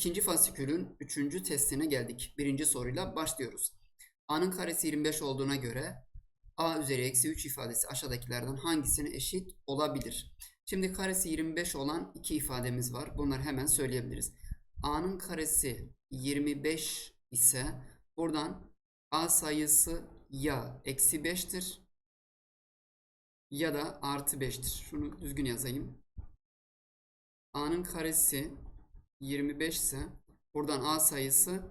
İkinci fasikülün üçüncü testine geldik. Birinci soruyla başlıyoruz. A'nın karesi 25 olduğuna göre A üzeri eksi 3 ifadesi aşağıdakilerden hangisine eşit olabilir? Şimdi karesi 25 olan iki ifademiz var. Bunları hemen söyleyebiliriz. A'nın karesi 25 ise buradan A sayısı ya eksi 5'tir ya da artı 5'tir. Şunu düzgün yazayım. A'nın karesi 25 ise buradan A sayısı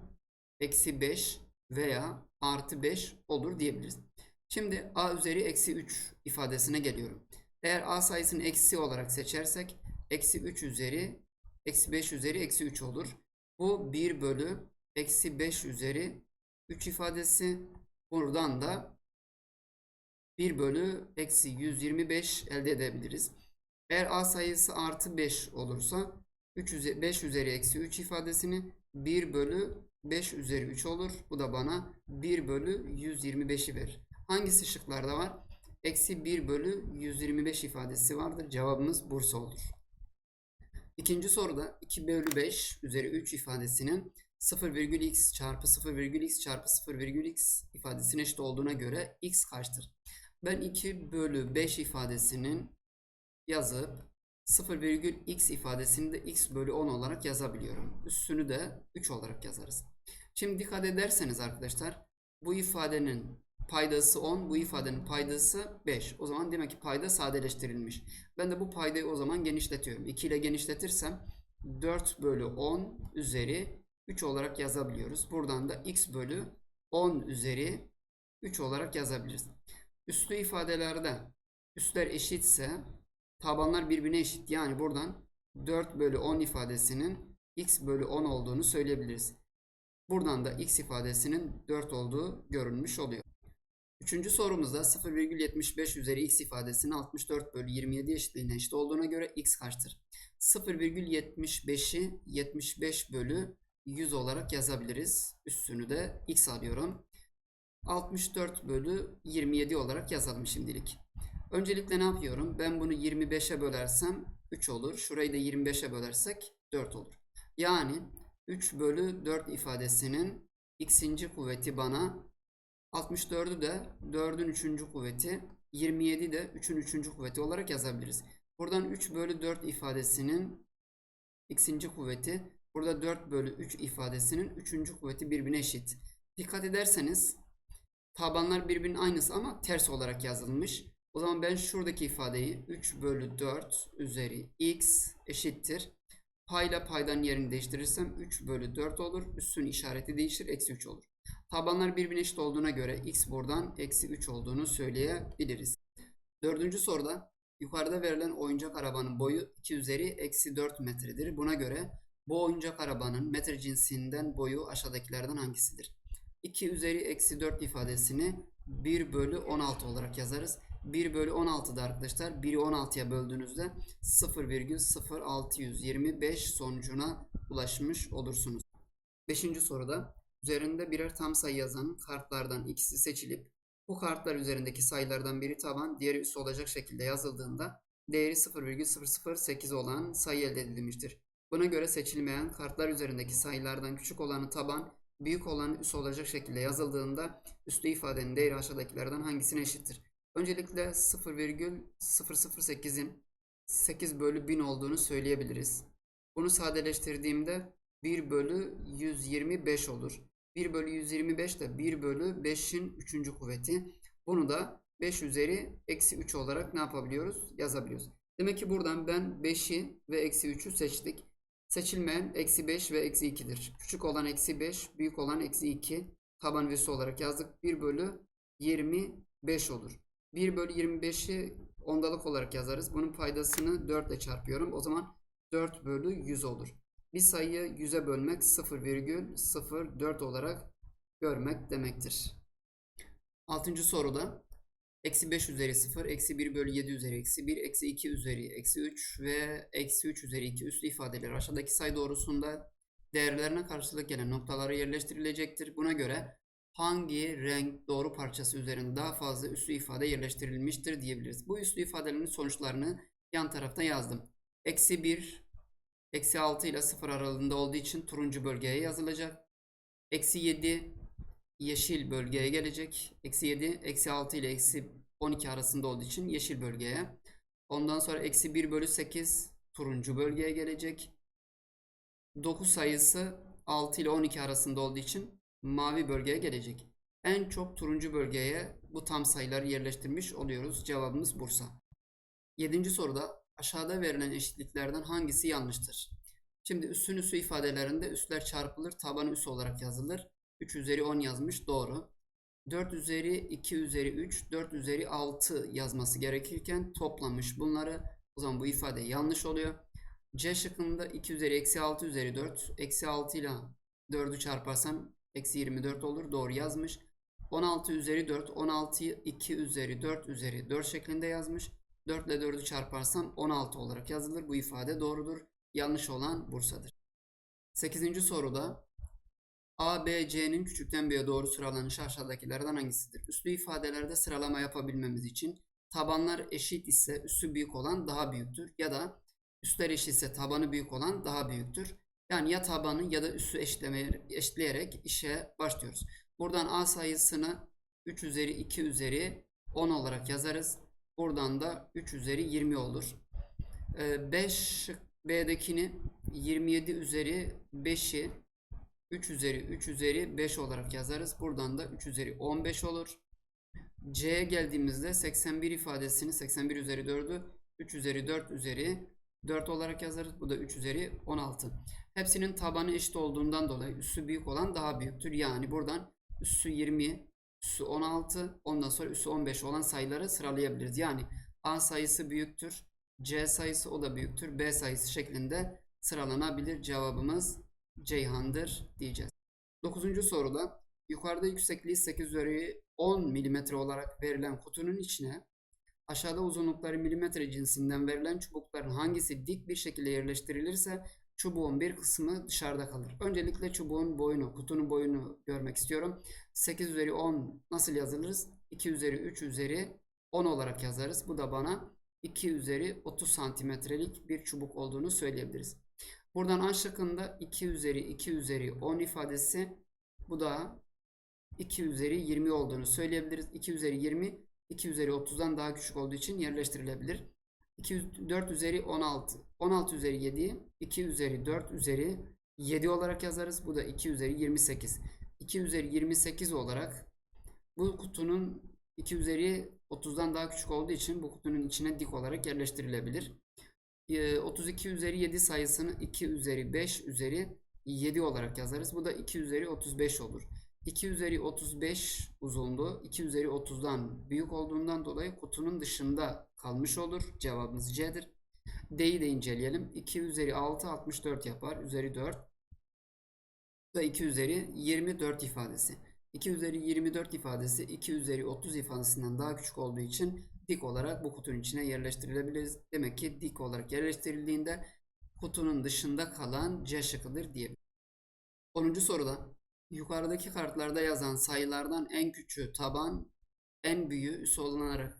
eksi 5 veya artı 5 olur diyebiliriz. Şimdi A üzeri eksi 3 ifadesine geliyorum. Eğer A sayısını eksi olarak seçersek eksi 3 üzeri eksi 5 üzeri eksi 3 olur. Bu 1 bölü eksi 5 üzeri 3 ifadesi. Buradan da 1 bölü eksi 125 elde edebiliriz. Eğer A sayısı artı 5 olursa 3 üzeri, 5 üzeri eksi 3 ifadesini 1 bölü 5 üzeri 3 olur. Bu da bana 1 bölü 125'i verir. Hangisi şıklarda var? Eksi 1 bölü 125 ifadesi vardır. Cevabımız Bursa olur. İkinci soruda 2 bölü 5 üzeri 3 ifadesinin 0,x çarpı 0,x çarpı 0,x ifadesine eşit olduğuna göre x kaçtır? Ben 2 bölü 5 ifadesinin yazıp 0,x ifadesini de x bölü 10 olarak yazabiliyorum. Üstünü de 3 olarak yazarız. Şimdi dikkat ederseniz arkadaşlar bu ifadenin paydası 10, bu ifadenin paydası 5. O zaman demek ki payda sadeleştirilmiş. Ben de bu paydayı o zaman genişletiyorum. 2 ile genişletirsem 4 bölü 10 üzeri 3 olarak yazabiliyoruz. Buradan da x bölü 10 üzeri 3 olarak yazabiliriz. Üslü ifadelerde üstler eşitse tabanlar birbirine eşit. Yani buradan 4 bölü 10 ifadesinin x bölü 10 olduğunu söyleyebiliriz. Buradan da x ifadesinin 4 olduğu görünmüş oluyor. Üçüncü sorumuzda 0,75 üzeri x ifadesinin 64 bölü 27 eşitliğine eşit olduğuna göre x kaçtır? 0,75'i 75 bölü 100 olarak yazabiliriz. Üstünü de x alıyorum. 64 bölü 27 olarak yazalım şimdilik. Öncelikle ne yapıyorum? Ben bunu 25'e bölersem 3 olur. Şurayı da 25'e bölersek 4 olur. Yani 3 bölü 4 ifadesinin x'inci kuvveti bana 64'ü de 4'ün 3. kuvveti 27 de 3'ün 3. kuvveti olarak yazabiliriz. Buradan 3 bölü 4 ifadesinin x'inci kuvveti burada 4 bölü 3 ifadesinin 3. kuvveti birbirine eşit. Dikkat ederseniz tabanlar birbirinin aynısı ama ters olarak yazılmış. O zaman ben şuradaki ifadeyi 3 bölü 4 üzeri x eşittir. Payla paydan yerini değiştirirsem 3 bölü 4 olur. Üstün işareti değişir. Eksi 3 olur. Tabanlar birbirine eşit olduğuna göre x buradan eksi 3 olduğunu söyleyebiliriz. Dördüncü soruda yukarıda verilen oyuncak arabanın boyu 2 üzeri eksi 4 metredir. Buna göre bu oyuncak arabanın metre cinsinden boyu aşağıdakilerden hangisidir? 2 üzeri eksi 4 ifadesini 1 bölü 16 olarak yazarız. 1 bölü 16'da arkadaşlar 1'i 16'ya böldüğünüzde 0,0625 sonucuna ulaşmış olursunuz. Beşinci soruda üzerinde birer tam sayı yazan kartlardan ikisi seçilip bu kartlar üzerindeki sayılardan biri taban, diğeri üs olacak şekilde yazıldığında değeri 0,008 olan sayı elde edilmiştir. Buna göre seçilmeyen kartlar üzerindeki sayılardan küçük olanı taban, büyük olanı üs olacak şekilde yazıldığında üstü ifadenin değeri aşağıdakilerden hangisine eşittir? Öncelikle 0,008'in 8 bölü 1000 olduğunu söyleyebiliriz. Bunu sadeleştirdiğimde 1 bölü 125 olur. 1 bölü 125 de 1 bölü 5'in 3. kuvveti. Bunu da 5 üzeri eksi 3 olarak ne yapabiliyoruz? Yazabiliyoruz. Demek ki buradan ben 5'i ve eksi 3'ü seçtik. Seçilmeyen eksi 5 ve eksi 2'dir. Küçük olan eksi 5, büyük olan eksi 2 taban üssü olarak yazdık. 1 bölü 25 olur. 1 bölü 25'i ondalık olarak yazarız. Bunun paydasını 4 ile çarpıyorum. O zaman 4 bölü 100 olur. Bir sayıyı 100'e bölmek 0,04 olarak görmek demektir. Altıncı soruda eksi 5 üzeri 0, eksi 1 bölü 7 üzeri eksi 1, eksi 2 üzeri eksi 3 ve eksi 3 üzeri 2 üslü ifadeler aşağıdaki sayı doğrusunda değerlerine karşılık gelen noktalara yerleştirilecektir. Buna göre hangi renk doğru parçası üzerinde daha fazla üslü ifade yerleştirilmiştir diyebiliriz. Bu üslü ifadelerin sonuçlarını yan tarafta yazdım. Eksi 1 Eksi 6 ile 0 aralığında olduğu için turuncu bölgeye yazılacak. Eksi 7 yeşil bölgeye gelecek. Eksi 7, eksi 6 ile eksi 12 arasında olduğu için yeşil bölgeye. Ondan sonra eksi 1 bölü 8 turuncu bölgeye gelecek. 9 sayısı 6 ile 12 arasında olduğu için mavi bölgeye gelecek. En çok turuncu bölgeye bu tam sayıları yerleştirmiş oluyoruz. Cevabımız Bursa. 7. soruda aşağıda verilen eşitliklerden hangisi yanlıştır? Şimdi üssün üssü ifadelerinde üsler çarpılır, tabanı üs olarak yazılır. 3 üzeri 10 yazmış, doğru. 4 üzeri 2 üzeri 3, 4 üzeri 6 yazması gerekirken toplamış bunları. O zaman bu ifade yanlış oluyor. C şıkkında 2 üzeri eksi 6 üzeri 4. Eksi 6 ile 4'ü çarparsam eksi 24 olur. Doğru yazmış. 16 üzeri 4. 16'yı 2 üzeri 4 üzeri 4 şeklinde yazmış. 4 ile 4'ü çarparsam 16 olarak yazılır. Bu ifade doğrudur. Yanlış olan Bursa'dır. 8. soruda A, B, C'nin küçükten B'ye doğru sıralanışı aşağıdakilerden hangisidir? Üslü ifadelerde sıralama yapabilmemiz için tabanlar eşit ise üssü büyük olan daha büyüktür ya da üstler eşit ise tabanı büyük olan daha büyüktür. Yani ya tabanı ya da üssü eşitleme, eşitleyerek işe başlıyoruz. Buradan A sayısını 3 üzeri 2 üzeri 10 olarak yazarız. Buradan da 3 üzeri 20 olur. 5 B'dekini 27 üzeri 5'i 3 üzeri 3 üzeri 5 olarak yazarız. Buradan da 3 üzeri 15 olur. C'ye geldiğimizde 81 ifadesini 81 üzeri 4'ü 3 üzeri 4 üzeri 4 olarak yazarız. Bu da 3 üzeri 16. Hepsinin tabanı eşit olduğundan dolayı üssü büyük olan daha büyüktür. Yani buradan üssü 20, üssü 16, ondan sonra üssü 15 olan sayıları sıralayabiliriz. Yani A sayısı büyüktür, C sayısı o da büyüktür, B sayısı şeklinde sıralanabilir. Cevabımız Ceyhan'dır diyeceğiz. 9. soruda yukarıda yüksekliği 8 üzeri 10 mm olarak verilen kutunun içine aşağıda uzunlukları milimetre cinsinden verilen çubukların hangisi dik bir şekilde yerleştirilirse çubuğun bir kısmı dışarıda kalır. Öncelikle çubuğun boyunu, kutunun boyunu görmek istiyorum. 8 üzeri 10 nasıl yazılırız? 2 üzeri 3 üzeri 10 olarak yazarız. Bu da bana 2 üzeri 30 santimetrelik bir çubuk olduğunu söyleyebiliriz. Buradan A şıkkında 2 üzeri 2 üzeri 10 ifadesi bu da 2 üzeri 20 olduğunu söyleyebiliriz. 2 üzeri 20 2 üzeri 30'dan daha küçük olduğu için yerleştirilebilir. 2, 4 üzeri 16 16 üzeri 7'yi 2 üzeri 4 üzeri 7 olarak yazarız. Bu da 2 üzeri 28. 2 üzeri 28 olarak bu kutunun 2 üzeri 30'dan daha küçük olduğu için bu kutunun içine dik olarak yerleştirilebilir. 32 üzeri 7 sayısını 2 üzeri 5 üzeri 7 olarak yazarız. Bu da 2 üzeri 35 olur. 2 üzeri 35 uzunluğu 2 üzeri 30'dan büyük olduğundan dolayı kutunun dışında kalmış olur. Cevabımız C'dir. D'yi de inceleyelim. 2 üzeri 6 64 yapar. Üzeri 4. Bu da 2 üzeri 24 ifadesi. 2 üzeri 24 ifadesi 2 üzeri 30 ifadesinden daha küçük olduğu için dik olarak bu kutunun içine yerleştirilebiliriz. Demek ki dik olarak yerleştirildiğinde kutunun dışında kalan C şıkkıdır diyebiliriz. 10. soruda yukarıdaki kartlarda yazan sayılardan en küçüğü taban, en büyüğü üs alınarak,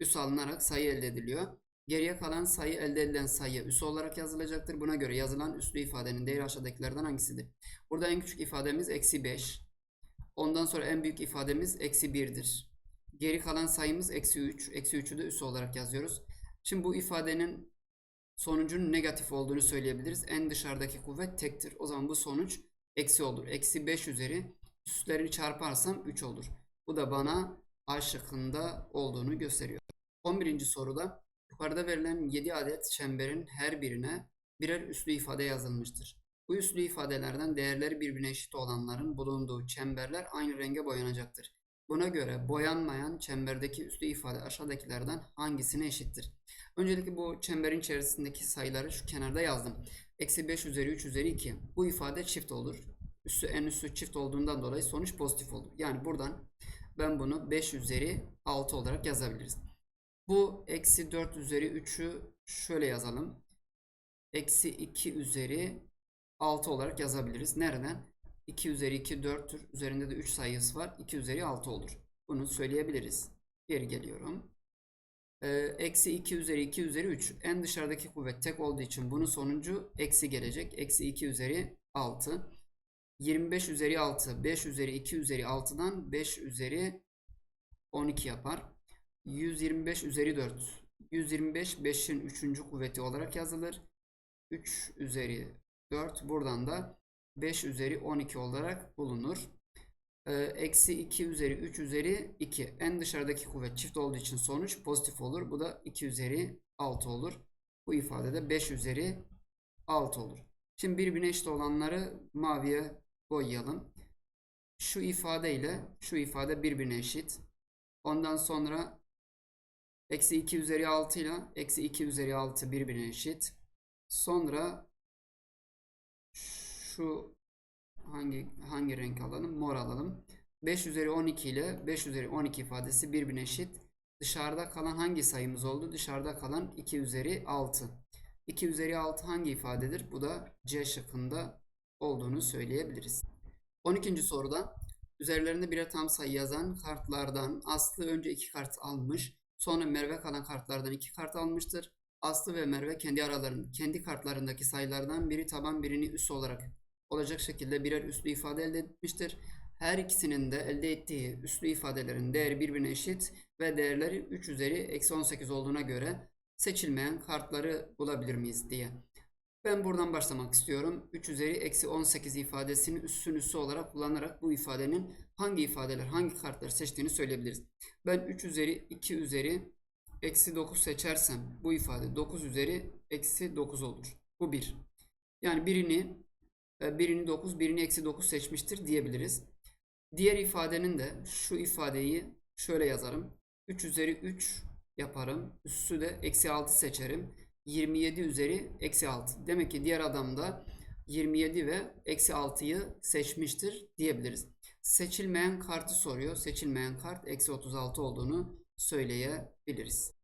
üs alınarak sayı elde ediliyor. Geriye kalan sayı elde edilen sayı üs olarak yazılacaktır. Buna göre yazılan üslü ifadenin değeri aşağıdakilerden hangisidir? Burada en küçük ifademiz eksi 5. Ondan sonra en büyük ifademiz eksi 1'dir. Geri kalan sayımız eksi 3. Eksi 3'ü de üs olarak yazıyoruz. Şimdi bu ifadenin sonucunun negatif olduğunu söyleyebiliriz. En dışarıdaki kuvvet tektir. O zaman bu sonuç eksi olur. Eksi 5 üzeri üstlerini çarparsam 3 olur. Bu da bana A şıkkında olduğunu gösteriyor. 11. soruda yukarıda verilen 7 adet çemberin her birine birer üslü ifade yazılmıştır. Bu üslü ifadelerden değerleri birbirine eşit olanların bulunduğu çemberler aynı renge boyanacaktır. Buna göre boyanmayan çemberdeki üslü ifade aşağıdakilerden hangisine eşittir? Öncelikle bu çemberin içerisindeki sayıları şu kenarda yazdım. Eksi 5 üzeri 3 üzeri 2. Bu ifade çift olur. Üssü en üssü çift olduğundan dolayı sonuç pozitif olur. Yani buradan ben bunu 5 üzeri 6 olarak yazabiliriz. Bu eksi 4 üzeri 3'ü şöyle yazalım. Eksi 2 üzeri 6 olarak yazabiliriz. Nereden? 2 üzeri 2 4'tür. Üzerinde de 3 sayısı var. 2 üzeri 6 olur. Bunu söyleyebiliriz. Geri geliyorum. Ee, eksi 2 üzeri 2 üzeri 3. En dışarıdaki kuvvet tek olduğu için bunun sonucu eksi gelecek. Eksi 2 üzeri 6. 25 üzeri 6. 5 üzeri 2 üzeri 6'dan 5 üzeri 12 yapar. 125 üzeri 4. 125 5'in 3. kuvveti olarak yazılır. 3 üzeri 4. Buradan da 5 üzeri 12 olarak bulunur. Ee, Eksi 2 üzeri 3 üzeri 2. En dışarıdaki kuvvet çift olduğu için sonuç pozitif olur. Bu da 2 üzeri 6 olur. Bu ifadede 5 üzeri 6 olur. Şimdi birbirine eşit olanları maviye boyayalım. Şu ifade ile şu ifade birbirine eşit. Ondan sonra eksi 2 üzeri 6 ile eksi 2 üzeri 6 birbirine eşit. Sonra şu hangi hangi renk alalım? Mor alalım. 5 üzeri 12 ile 5 üzeri 12 ifadesi birbirine eşit. Dışarıda kalan hangi sayımız oldu? Dışarıda kalan 2 üzeri 6. 2 üzeri 6 hangi ifadedir? Bu da C şıkkında olduğunu söyleyebiliriz. 12. soruda üzerlerinde birer tam sayı yazan kartlardan Aslı önce 2 kart almış. Sonra Merve kalan kartlardan 2 kart almıştır. Aslı ve Merve kendi aralarında kendi kartlarındaki sayılardan biri taban birini üs olarak olacak şekilde birer üslü ifade elde etmiştir. Her ikisinin de elde ettiği üslü ifadelerin değeri birbirine eşit ve değerleri 3 üzeri eksi 18 olduğuna göre seçilmeyen kartları bulabilir miyiz diye. Ben buradan başlamak istiyorum. 3 üzeri eksi 18 ifadesini üssün üssü olarak kullanarak bu ifadenin hangi ifadeler, hangi kartları seçtiğini söyleyebiliriz. Ben 3 üzeri 2 üzeri eksi 9 seçersem bu ifade 9 üzeri eksi 9 olur. Bu 1. Yani birini birini 9, birini eksi 9 seçmiştir diyebiliriz. Diğer ifadenin de şu ifadeyi şöyle yazarım. 3 üzeri 3 yaparım. Üssü de eksi 6 seçerim. 27 üzeri eksi 6. Demek ki diğer adam da 27 ve eksi 6'yı seçmiştir diyebiliriz. Seçilmeyen kartı soruyor. Seçilmeyen kart eksi 36 olduğunu söyleyebiliriz.